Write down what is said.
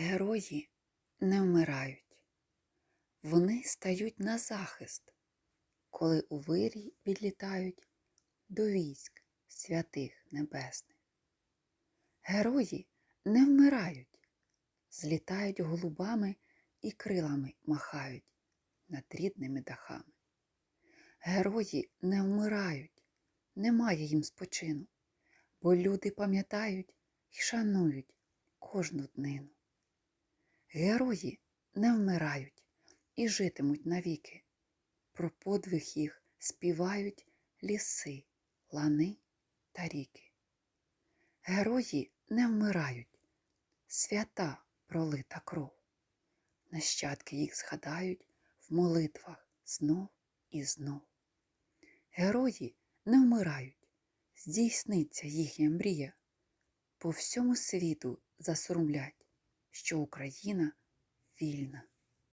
Герої не вмирають, вони стають на захист, коли у вирій відлітають до військ святих небесних. Герої не вмирають, злітають голубами і крилами махають над рідними дахами. Герої не вмирають, немає їм спочину, бо люди пам'ятають і шанують кожну днину. Герої не вмирають і житимуть навіки. Про подвиг їх співають ліси, лани та ріки. Герої не вмирають, свята пролита кров. Нащадки їх згадають в молитвах знов і знов. Герої не вмирають, здійсниться їхня мрія. По всьому світу засурмлять, що Україна вільна